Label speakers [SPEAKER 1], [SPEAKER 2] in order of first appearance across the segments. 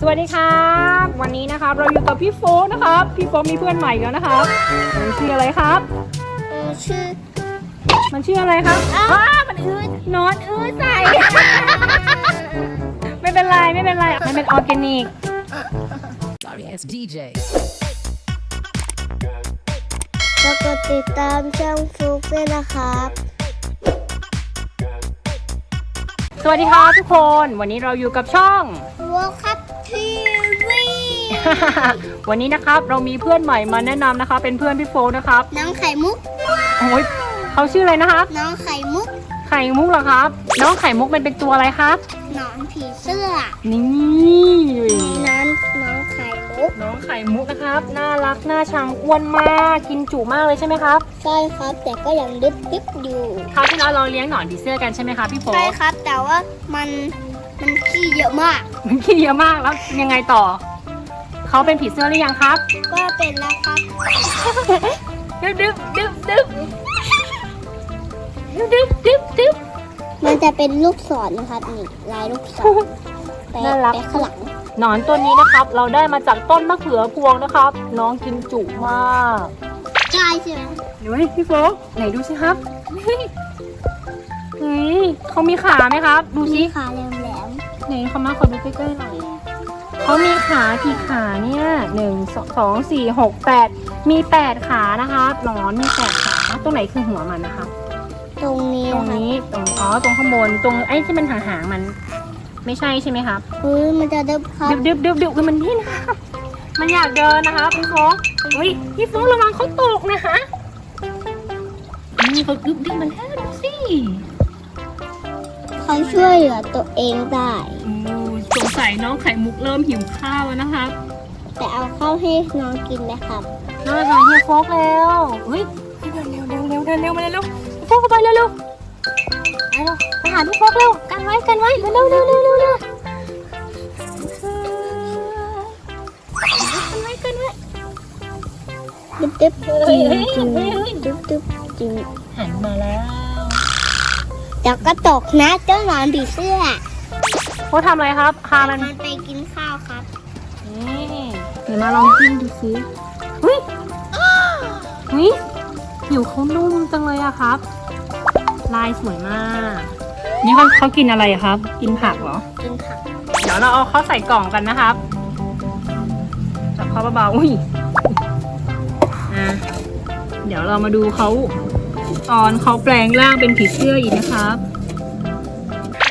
[SPEAKER 1] สวัสดีครับ วันนี้นะครับเราอยู่กับพี่โฟกนะครับ พี่โฟกมีเพื่อนใหม่อีกแล้วนะครับมันชื่ออะไรครับ
[SPEAKER 2] ชื่อ
[SPEAKER 1] มันชื่ออะไรครับอ้ามันอืดนอนอืดใส่ ไม่เป็นไรไม่เป็นไรมันเป็นออร์แกนิก
[SPEAKER 3] Sorry, it's DJ.
[SPEAKER 2] แล้วก็ติดตามช่องฟลุกด้วยนะครับ
[SPEAKER 1] สวัสดีครับทุกคน วันนี้เราอยู่กับช่อง
[SPEAKER 2] วอลคัพ ทีวี
[SPEAKER 1] วันนี้นะครับเรามีเพื่อนใหม่มาแนะนำนะคะ เป็นเพื่อนพี่โฟกนะครับ
[SPEAKER 2] น้องไข่มุก
[SPEAKER 1] โอ้ยเขาชื่ออะไรนะครับ
[SPEAKER 2] น้องไข่มุก
[SPEAKER 1] ไข่มุกเหรอครับ น้องไข่มุกมันเป็นตัวอะไรครับ
[SPEAKER 2] หนอนผีเสื้อ
[SPEAKER 1] นี่
[SPEAKER 2] น้องน้องไข่มุก
[SPEAKER 1] น้องไข่มุกนะครับ น่ารักน่าชังอ้วนมากกินจุมากเลยใช่ไหมครับ
[SPEAKER 2] ใช่ครับ แต่ก็ยังดึบดึบอยู่
[SPEAKER 1] คราวที่แล้วเราเลี้ยงหนอนผีเสื้อกันใช่ไหมคะพี่โฟ
[SPEAKER 2] ใช่ครับ แต่ว่ามัน มันขี้เยอะมาก
[SPEAKER 1] มันขี้เยอะมากแล้วยังไงต่อ เขาเป็นผีเสื้อหรือยังครับ
[SPEAKER 2] ก็เป็นแล้วครับ
[SPEAKER 1] ดึ๊บดึ๊บดึ๊บดึ๊บดึ๊บดึ๊บดึ๊บ
[SPEAKER 2] มันจะเป็นลูกศรนะครับนี่ลายลูกศรแปะ
[SPEAKER 1] น่ารัก
[SPEAKER 2] แปะข้างหลัง
[SPEAKER 1] หนอนตัวนี้นะครับ เราได้มาจากต้นมะเขือพวงนะครับ น้องกินจุมาก
[SPEAKER 2] ใช่ใช่ไหม
[SPEAKER 1] เฮ้ยพี่โฟกไหนดูสิครับ เฮ้ยเฮ้ยเขามีขาไหมครับ ดูสิ
[SPEAKER 2] มีขาแหลมแหลม
[SPEAKER 1] ไหนเขามาขอดูใกล้ๆหน่อยเขามีขากี่ขาเนี่ยหนึ่งสองสองสี่หกแปดมีแปดขานะคะหนอนมีแปดขาตรงไหนคือหัวมันนะคะ
[SPEAKER 2] ๆตรงนี้
[SPEAKER 1] ตรง
[SPEAKER 2] นะครับ
[SPEAKER 1] นี้ตรงอ๋อตรงข้างบนตรงไอ้ที่มันหางๆมัน ไม่ใช่ใช่ไหมครับ
[SPEAKER 2] เฮ้ยมันจะดึบครับ
[SPEAKER 1] ดึบดึบดึบดึบคือมันนี่นะครับ มันอยากเดินนะคะพี่โฟกเฮ้ยพี่โฟกระวังเขาตกนะคะนี่เขาดึบดึบมันแล้วดูสิ
[SPEAKER 2] เขาช่วยเหลือตัวเองได้
[SPEAKER 1] โอ้สงสัยน้องไข่มุกเริ่มหิวข้าวแล้วนะครับ
[SPEAKER 2] แต่เอาเข้าให้น้องกินนะครับ
[SPEAKER 1] น้องหาเฮียโฟกแล้วเฮ้ยเดินเร็วเร็วเร็วเดินเร็วมาเร็วพี่โฟกเข้าไปเร็วเร็วไปเร็วไปหาพี่โฟกเร็วกันไว้กันไว้เร็วเร็วเร็วเร็วเร็วเร็วกันไว้กันไว้
[SPEAKER 2] ดึบดึบ
[SPEAKER 1] เฮ้
[SPEAKER 2] จริ
[SPEAKER 1] ย
[SPEAKER 2] ง
[SPEAKER 1] เฮ้ย
[SPEAKER 2] จริง
[SPEAKER 1] เฮ้ยเฮ้ย
[SPEAKER 2] ดึบดึบจริง
[SPEAKER 1] หันมาแล้ว
[SPEAKER 2] เดี๋ยวก็ตกนะเจ้าหนอนผีเสื้อ
[SPEAKER 1] โฟกทำอะไรครับพามัน
[SPEAKER 2] มันไปกินข้าวครับ
[SPEAKER 1] นี่เดี๋ยวมาลองจิ้มดูสิเฮ้ยเฮ้ยผิวเขานุ่มจังเลยอะครับ ลายสวยมาก นี่เขาเขากินอะไรอะครับ กินผักเหรอ
[SPEAKER 2] กินผัก
[SPEAKER 1] เดี๋ยวเราเอาเขาใส่กล่องกันนะครับจับเขาเบาๆอุ้ยอะเดี๋ยวเรามาดูเขา ตอนเขาแปลงร่างเป็นผีเสื้ออีกนะครับ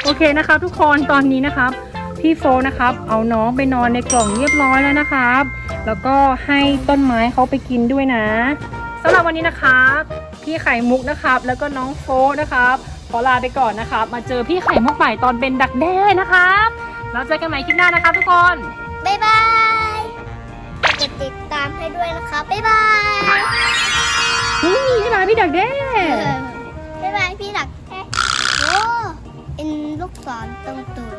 [SPEAKER 1] โอเคนะครับ ทุกคนตอนนี้นะครับพี่โฟนะครับ เอาน้องไปนอนในกล่องเรียบร้อยแล้วนะครับ แล้วก็ให้ต้นไม้เขาไปกินด้วยนะสำหรับวันนี้นะครับพี่ไข่มุกนะครับ แล้วก็น้องโฟนะครับขอลาไปก่อนนะครับ มาเจอพี่ไข่มุกใหม่ตอนเป็นดักแด้นะครับแล้วเจอกันใหม่คลิปหน้านะครับทุกคน
[SPEAKER 2] บ๊ายบายกดติดตามให้ด้วยนะคะบ๊ายบาย
[SPEAKER 1] นี่บ๊ายบายพี่ดักแด้
[SPEAKER 2] บ๊ายบายพี่หลักแท้โอ้เอ็นลูกศรตรงตูด